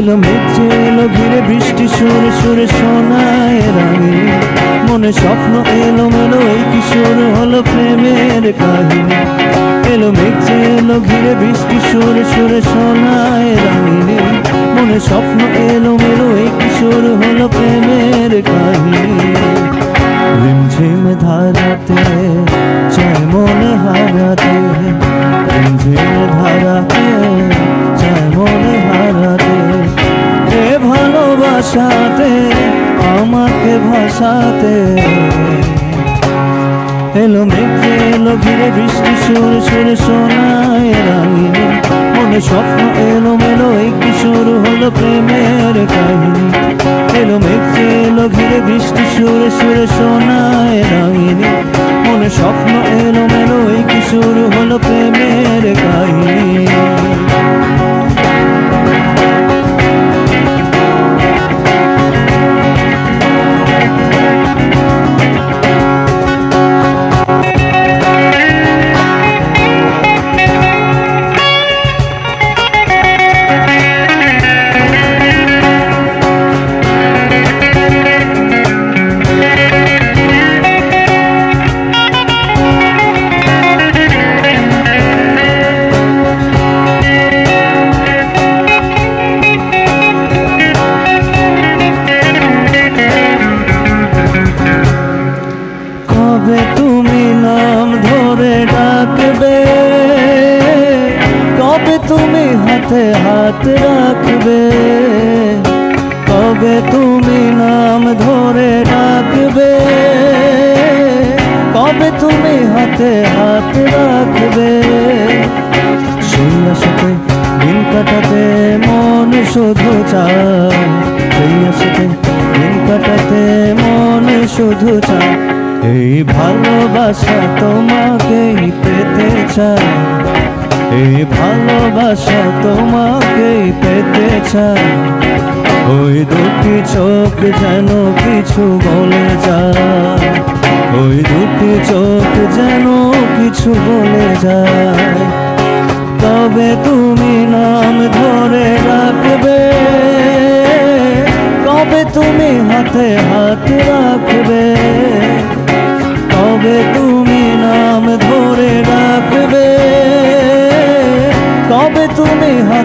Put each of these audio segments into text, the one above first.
এলো মেঘে এলো, ঘিরে বৃষ্টি সুরে সুরে শোনায় রাঙিনী মনে স্বপ্ন এলো মেলো এই কিশোর হলো প্রেমের কাহিনী। এলো, মেঘে এলো, ঘিরে বৃষ্টি সুরে সুরে শোনায় রাঙিনী মনে স্বপ্ন এলো মেলো এই কিশোর হলো প্রেমের কাহিনী। রিমঝিম ধারাতে ভাসাতে এলো মেঘে, এলো ঘিরে, বৃষ্টি সুর, সুরে শোনায় রাঙিনি মনে স্বপ্ন, এলো মেলো, একটি সুর হলো প্রেমের কাহিনী। এলো মেঘে, এলো ঘিরে, বৃষ্টি সুরে সুরে শোনায় তুমি হাতে হাত রাখবে কবে তুমি নাম ধরে ডাকবে। কবে তুমি হাতে হাত রাখবে। আশাতে দিন কাটাতে মন শুধু চায়। আশাতে দিন কাটাতে মন শুধু চায়। এই ভালোবাসা তোমাকেই পেতে চায়। এই ভালোবাসা তোমাকেই পেতে চায় ওই দুটি চোখ যেন কিছু বলে যায়। ওই দুটি চোখ যেন কিছু বলে যায়। তবে তুমি নাম ধরে রাখবে। কবে তুমি হাতে হাত রাখবে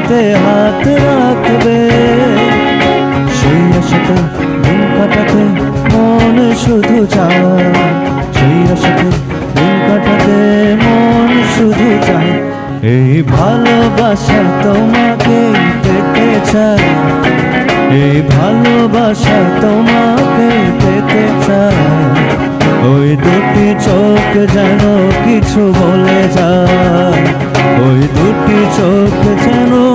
হাতে হাত রাখবে। সেই দিন কাটাতে মন শুধু চায়। সেই আশাতে দিন কাটাতে মন শুধু চায়। এই ভালোবাসা তোমাকে পেতে চায়। এই ভালোবাসা তোমাকে পেতে চায়। ওই দুটি চোখ যেন কিছু বলে যায়। ওই দুটি চোখ যেন